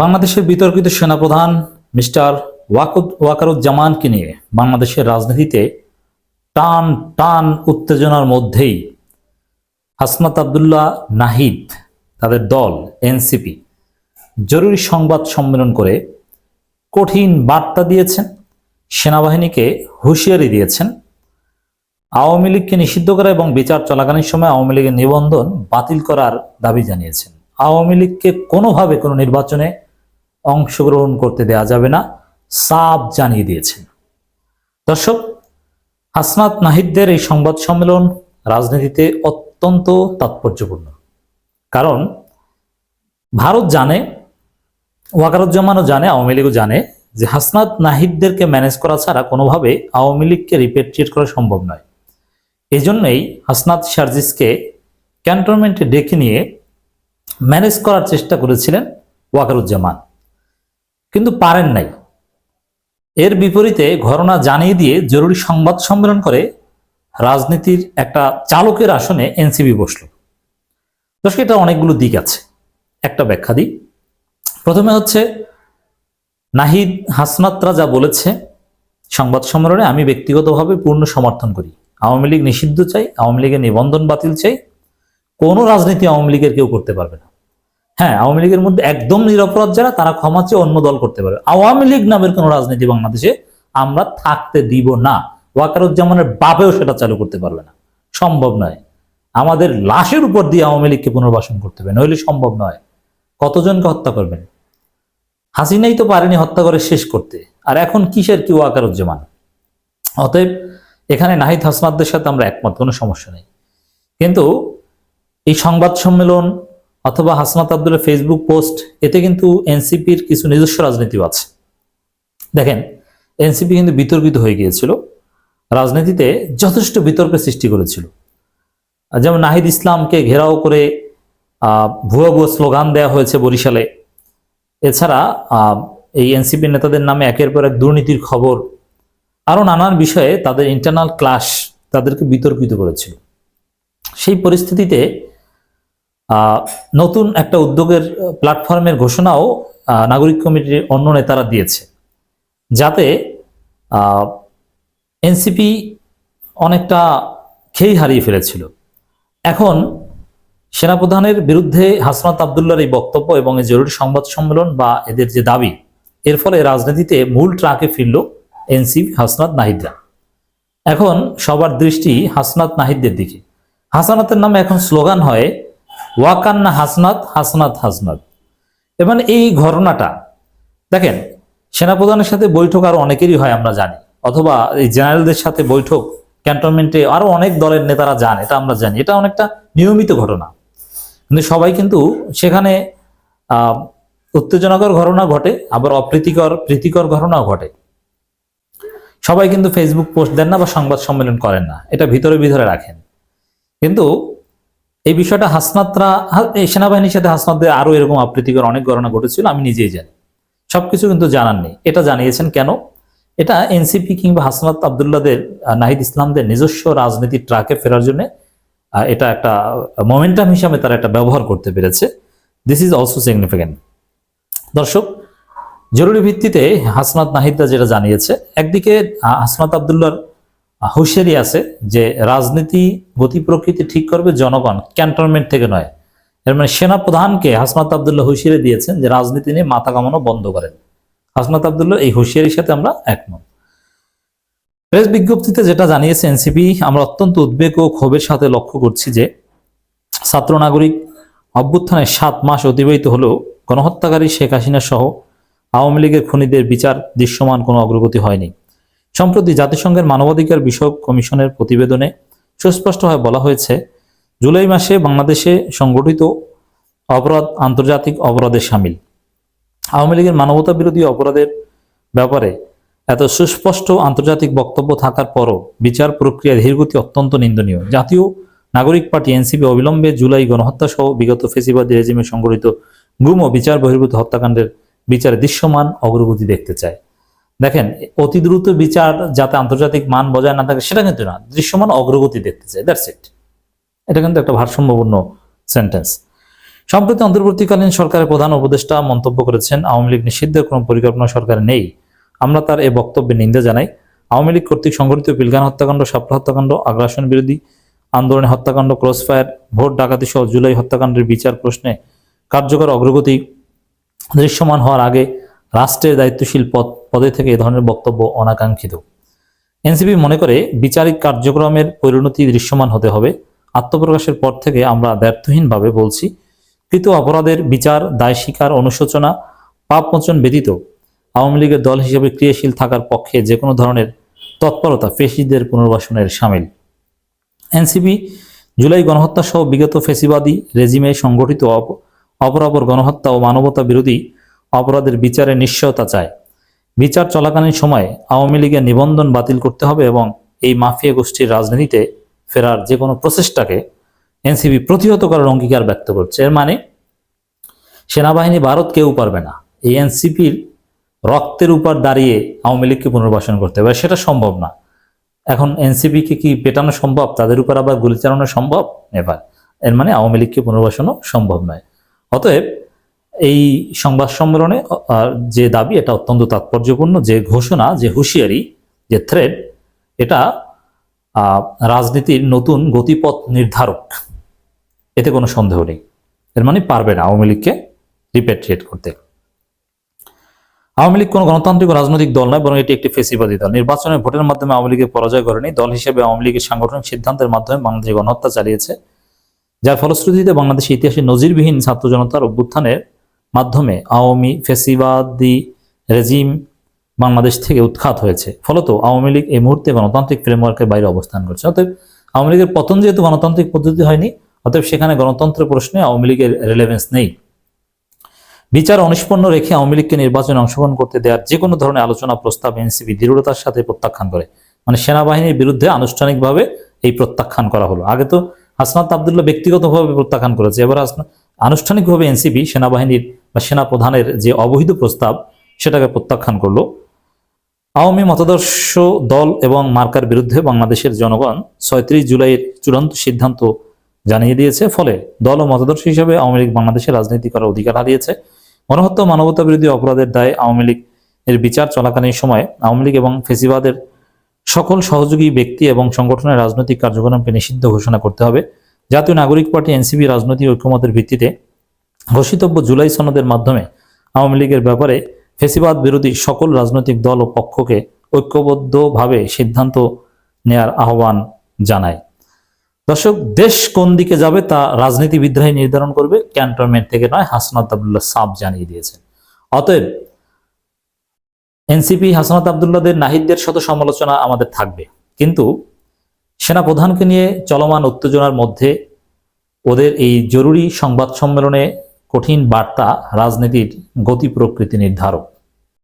বাংলাদেশের বিতর্কিত সেনাপ্রধান মিস্টার ওয়াকুদ, ওয়াকারুজ্জামানকে নিয়ে বাংলাদেশের রাজনীতিতে টান টান উত্তেজনার মধ্যেই হাসনাত আবদুল্লাহ নাহিদ, তাদের দল, এনসিপি, জরুরি সংবাদ সম্মেলন করে কঠিন বার্তা দিয়েছেন, সেনাবাহিনীকে হুঁশিয়ারি দিয়েছেন। আওয়ামী লীগকে নিষিদ্ধ করা এবং বিচার চলাকালীন সময় আওয়ামী লীগের নিবন্ধন বাতিল করার দাবি জানিয়েছেন। আওয়ামী লীগকে কোনোভাবে কোনো নির্বাচনে অংশগ্রহণ করতে দেওয়া যাবে না সাফ জানিয়ে দিয়েছেন। দর্শক, হাসনাত নাহিদদের এই সংবাদ সম্মেলন রাজনীতিতে অত্যন্ত তাৎপর্যপূর্ণ। কারণ, ভারত জানে, ওয়াকারুজ্জামানও জানে, আওয়ামী লীগও জানে, যে হাসনাত নাহিদদেরকে ম্যানেজ করা ছাড়া কোনোভাবে আওয়ামী লীগকে রিপেট্রিয়েট করা সম্ভব নয়। এই জন্যই হাসনাত সার্জিসকে ক্যান্টনমেন্টে ডেকে নিয়ে ম্যানেজ করার চেষ্টা করেছিলেন ওয়াকারুজ্জামান। কিন্তু পারেন নাই। এর বিপরীতে ঘটনা জানিয়ে দিয়ে জরুরি সংবাদ সম্মেলন করে রাজনীতির একটা চালকের আসনে এনসিবি বসল। দর্শক, এটা অনেকগুলো দিক আছে। একটা ব্যাখ্যা দিই। প্রথমে হচ্ছে, নাহিদ হাসনাত্রা যা বলেছে সংবাদ সম্মেলনে আমি ব্যক্তিগতভাবে পূর্ণ সমর্থন করি। আওয়ামী লীগ নিষিদ্ধ চাই, আওয়ামী লীগের নিবন্ধন বাতিল চাই। কোনো রাজনীতি আওয়ামী লীগের কেউ করতে পারবে না। হ্যাঁ আওয়ামী লীগের মধ্যে একদম নিরপরাধ যারা, তারা ক্ষমা চেয়ে অন্য দল করতে পারবে। আওয়ামী লীগ নামের কোনো রাজনীতি বাংলাদেশে আমরা থাকতে দিব না। ওয়াকারুজ্জামানের বাপেও সেটা চালু করতে পারবে না। সম্ভব নয়। আমাদের লাশের উপর দিয়ে আওয়ামী লীগকে পুনর্বাসন করতে হবে, নইলে সম্ভব নয়। কতজনকে হত্যা করবেন? হাসিনাই তো পারেনি হত্যা করে শেষ করতে। আর এখন কিসের কি ওয়াকারুজ্জামান? অতএব এখানে নাহিদ হাসনাদদের সাথে আমরা একমত, কোনো সমস্যা নেই। কিন্তু এই সংবাদ সম্মেলন অথবা হাসনাত আব্দুল্লাহ ফেসবুক পোস্ট এতে কিন্তু এনসিপির কিছু নিজস্ব রাজনীতিও আছে। দেখেন, এনসিপি কিন্তু বিতর্কিত হয়ে গিয়েছিল। রাজনীতিতে যথেষ্ট বিতর্কের সৃষ্টি করেছিল। যেমন নাহিদ ইসলামকে ঘেরাও করে ভুয়া ভুয়া স্লোগান দেওয়া হয়েছে বরিশালে। এছাড়া এই এনসিপি নেতাদের নামে একের পর এক দুর্নীতির খবর। আরও নানান বিষয়ে তাদের ইন্টারনাল ক্লাস তাদেরকে বিতর্কিত করেছিল। সেই পরিস্থিতিতে নতুন একটা উদ্যোগের প্ল্যাটফর্মের ঘোষণাও নাগরিক কমিটির অন্য নেতারা দিয়েছে। যাতে এনসিপি অনেকটা খেই হারিয়ে ফেলেছিল। এখন, সেনাপ্রধানের বিরুদ্ধে হাসনাত আবদুল্লার এই বক্তব্য এবং এই জরুরি সংবাদ সম্মেলন বা এদের যে দাবি, এর ফলে রাজনীতিতে মূল ট্রাকে ফিরল এনসিপি হাসনাত নাহিদরা। এখন, সবার দৃষ্টি হাসনাত নাহিদদের দিকে। হাসানাতের নামে এখন স্লোগান হয় ওয়াকান্না হাসনাত হাসনাত হাসনাত। এবং এই ঘটনাটা, দেখেন, সেনাপ্রধানের সাথে বৈঠক আরও অনেকেরই হয়, আমরা জানি। অথবা এই জেনারেলদের সাথে বৈঠক, ক্যান্টনমেন্টে আরও অনেক দলের নেতারা যান, এটা আমরা জানি। এটা অনেকটা নিয়মিত ঘটনা। কিন্তু সবাই কিন্তু সেখানে উত্তেজনাকর ঘটনা ঘটে, আবার অপ্রীতিকর, প্রীতিকর ঘটনাও ঘটে। সবাই কিন্তু ফেসবুক পোস্ট দেন না বা সংবাদ সম্মেলন করেন না, এটা ভিতরে ভিতরে রাখেন। কিন্তু এই বিষয়টা হাসনাতরা এই সেনাবাহিনীর সাথে হাসনাতদের আরও এরকম আপ্রীতিকর অনেক ঘটনা ঘটেছিল, আমি নিজেই জানি। সবকিছু কিন্তু জানার নেই। এটা জানিয়েছেন কেন? এটা এনসিপি কিংবা হাসনাত আবদুল্লাদের নাহিদ ইসলামদের নিজস্ব রাজনীতির ট্রাকে ফেরার জন্য এটা একটা মোমেন্টাম হিসাবে তারা একটা ব্যবহার করতে পেরেছে। দিস ইজ অলসো সিগনিফিক্যান্ট দর্শক, জরুরি ভিত্তিতে হাসনাত নাহিদরা যেটা জানিয়েছে, একদিকে হাসনাত আবদুল্লার হুঁশিয়ারি আছে যে রাজনীতি গতি প্রকৃতি ঠিক করবে জনগণ ক্যান্টনমেন্ট থেকে নয়। এর মানে সেনা প্রধানকে হাসনাত আবদুল্লাহ হুঁশিয়ারি দিয়েছেন যে রাজনীতি নিয়ে মাথা কামানো বন্ধ করেন। হাসনাত আবদুল্লাহ এই হুঁশিয়ারির সাথে আমরা একমত। প্রেস বিজ্ঞপ্তিতে যেটা জানিয়েছে এনসিপি, আমরা অত্যন্ত উদ্বেগ ও ক্ষোভের সাথে লক্ষ্য করছি যে ছাত্র নাগরিক অভ্যুত্থানের সাত মাস অতিবাহিত হলেও গণহত্যাকারী শেখ হাসিনা সহ আওয়ামী লীগের খুনিদের বিচার দৃশ্যমান কোনো অগ্রগতি হয়নি। সম্প্রতি জাতিসংঘের মানবাধিকার বিষয়ক কমিশনের প্রতিবেদনে সুস্পষ্টভাবে বলা হয়েছে, জুলাই মাসে বাংলাদেশে সংগঠিত অপরাধ আন্তর্জাতিক অপরাধে সামিল। আওয়ামী লীগের মানবতা বিরোধী অপরাধের ব্যাপারে এত সুস্পষ্ট আন্তর্জাতিক বক্তব্য থাকার পরও বিচার প্রক্রিয়া ধীরগতি অত্যন্ত নিন্দনীয়। জাতীয় নাগরিক পার্টি এনসিপি অবিলম্বে জুলাই গণহত্যা সহ বিগত ফেসিবাদী রেজিমে সংগঠিত গুম ও বিচার বহির্ভূত হত্যাকাণ্ডের বিচারে দৃশ্যমান অগ্রগতি দেখতে চায়। দেখেন, অতি দ্রুত বিচার যাতে আন্তর্জাতিক মান বজায় না থাকে, সেটা কিন্তু না। দৃশ্যমান অগ্রগতি দেখতে চায় দ্যাটস ইট এটা কিন্তু একটা ভারসাম্যপূর্ণ সেন্টেন্স সম্প্রতি অন্তর্বর্তীকালীন সরকারের প্রধান উপদেষ্টা মন্তব্য করেছেন, আওয়ামী লীগ নিষিদ্ধের কোনো পরিকল্পনা সরকারে নেই। আমরা তার এই বক্তব্যে নিন্দা জানাই। আওয়ামী লীগ কর্তৃক সংঘটিত পিলগান হত্যাকাণ্ড সাপ্লা হত্যাকাণ্ড, আগ্রাসন বিরোধী আন্দোলনে হত্যাকাণ্ড, ক্রসফায়ার, ভোট ডাকাতি সহ জুলাই হত্যাকাণ্ডের বিচার প্রশ্নে কার্যকর অগ্রগতি দৃশ্যমান হওয়ার আগে রাষ্ট্রের দায়িত্বশীল পদ পদে থেকে এ ধরনের বক্তব্য অনাকাঙ্ক্ষিত। এনসিপি মনে করে বিচারিক কার্যক্রমের পরিণতি দৃশ্যমান হতে হবে। আত্মপ্রকাশের পর থেকে আমরা ব্যর্থহীনভাবে বলছি, কৃত অপরাধের বিচার, দায় স্বীকার, অনুশোচনা পাপমোচন ব্যতীত আওয়ামী লীগের দল হিসেবে ক্রিয়াশীল থাকার পক্ষে যে কোনো ধরনের তৎপরতা ফেসিদের পুনর্বাসনের সামিল। এনসিপি জুলাই গণহত্যা সহ বিগত ফেসিবাদী রেজিমে সংগঠিত অপ- অপরাপর গণহত্যা ও মানবতা বিরোধী অপরাধের বিচারে নিশ্চয়তা চায়। বিচার চলাকালীন সময়ে আওয়ামী লীগের নিবন্ধন বাতিল করতে হবে এবং এই মাফিয়া গোষ্ঠীর রাজনীতিতে ফেরার যে কোনো প্রচেষ্টাকে এনসিবি প্রতিহত করার অঙ্গীকার ব্যক্ত করছে। এর মানে সেনাবাহিনী ভারত কেউ পারবে না। এই এনসিপির রক্তের উপর দাঁড়িয়ে আওয়ামী লীগকে পুনর্বাসন করতে হবে। সেটা সম্ভব না। এখন এনসিপিকে কি পেটানো সম্ভব? তাদের উপর আবার গুলি চালানো সম্ভব? নেভার। এর মানে আওয়ামী লীগকে পুনর্বাসনও সম্ভব নয়। অতএব এই সংবাদ সম্মেলনে যে দাবি, এটা অত্যন্ত তাৎপর্যপূর্ণ, যে ঘোষণা, যে হুঁশিয়ারি, যে থ্রেড এটা রাজনীতির নতুন গতিপথ নির্ধারক। এতে কোনো সন্দেহ নেই। এর মানে পারবে না আওয়ামী লীগকে রিপেট্রিয়েট করতে। আওয়ামী লীগ কোনো গণতান্ত্রিক রাজনৈতিক দল নয়, বরং এটি একটি ফেসিবাদী দল। নির্বাচনে ভোটের মাধ্যমে আওয়ামী লীগের পরাজয় করেনি দল হিসেবে আওয়ামী লীগের সাংগঠনিক সিদ্ধান্তের মাধ্যমে বাংলাদেশে গণহত্যা চালিয়েছে। যার ফলশ্রুতিতে বাংলাদেশের ইতিহাসে নজিরবিহীন ছাত্র জনতার অভ্যুত্থানের মাধ্যমে আওয়ামী ফেসিবাদী রেজিম বাংলাদেশ থেকে উৎখাত হয়েছে। ফলত আওয়ামী লীগ এই মুহূর্তে গণতান্ত্রিক ফ্রেমওয়ার্কের বাইরে অবস্থান করছে। অতএব আওয়ামী লীগের পতন যেহেতু গণতান্ত্রিক পদ্ধতি হয়নি, অতএব সেখানে গণতন্ত্রের প্রশ্নে আওয়ামী লীগের রেলেভেন্স নেই। বিচার অনিষ্পন্ন রেখে আওয়ামী লীগকে নির্বাচনে অংশগ্রহণ করতে দেওয়ার যে কোনো ধরনের আলোচনা, প্রস্তাব, এনসিপি দৃঢ়তার সাথে প্রত্যাখ্যান করে। মানে সেনাবাহিনীর বিরুদ্ধে আনুষ্ঠানিকভাবে এই প্রত্যাখ্যান করা হলো। আগে তো হাসনাত আবদুল্লাহ ব্যক্তিগতভাবে প্রত্যাখ্যান করেছে, এবার আনুষ্ঠানিকভাবে এনসিপি সেনাবাহিনীর বা সেনাপ্রধানের যে অবৈধ প্রস্তাব, সেটাকে প্রত্যাখ্যান করল। আওয়ামী মতাদর্শ দল এবং মার্কার বিরুদ্ধে বাংলাদেশের জনগণ ছয়ত্রিশ জুলাইয়ের চূড়ান্ত সিদ্ধান্ত জানিয়ে দিয়েছে। ফলে দল ও মতাদর্শ হিসেবে আওয়ামী লীগ বাংলাদেশের রাজনীতি করার অধিকার হারিয়েছে। গণহত্যা, মানবতা বিরোধী অপরাধের দায়ে আওয়ামী লীগ এর বিচার চলাকালীন সময়ে আওয়ামী লীগ এবং ফেসিবাদের সকল সহযোগী ব্যক্তি এবং সংগঠনের রাজনৈতিক কার্যক্রমকে নিষিদ্ধ ঘোষণা করতে হবে। জাতীয় নাগরিক পার্টি এনসিপি রাজনৈতিক ঐক্যমতের ভিত্তিতে ঘোষিতব্য জুলাই সনদের মাধ্যমে আওয়ামী লীগের ব্যাপারে ফেসিবাদ বিরোধী সকল রাজনৈতিক দল ও পক্ষকে ঐক্যবদ্ধভাবে সিদ্ধান্ত নেয়ার আহ্বান জানায়। দর্শক, দেশ কোন দিকে যাবে তা রাজনীতিবিদরাই নির্ধারণ করবে। ক্যান্টনমেন্ট থেকে নয়, হাসনাত আবদুল্লাহ সাব জানিয়ে দিয়েছেন। অতএব এনসিপি, হাসনাত আবদুল্লাদের নাহিদদের শত সমালোচনা আমাদের থাকবে। কিন্তু সেনা প্রধানকে নিয়ে চলমান উত্তেজনার মধ্যে ওদের এই জরুরি সংবাদ সম্মেলনে কঠিন বার্তা রাজনীতির গতি প্রকৃতি নির্ধারক।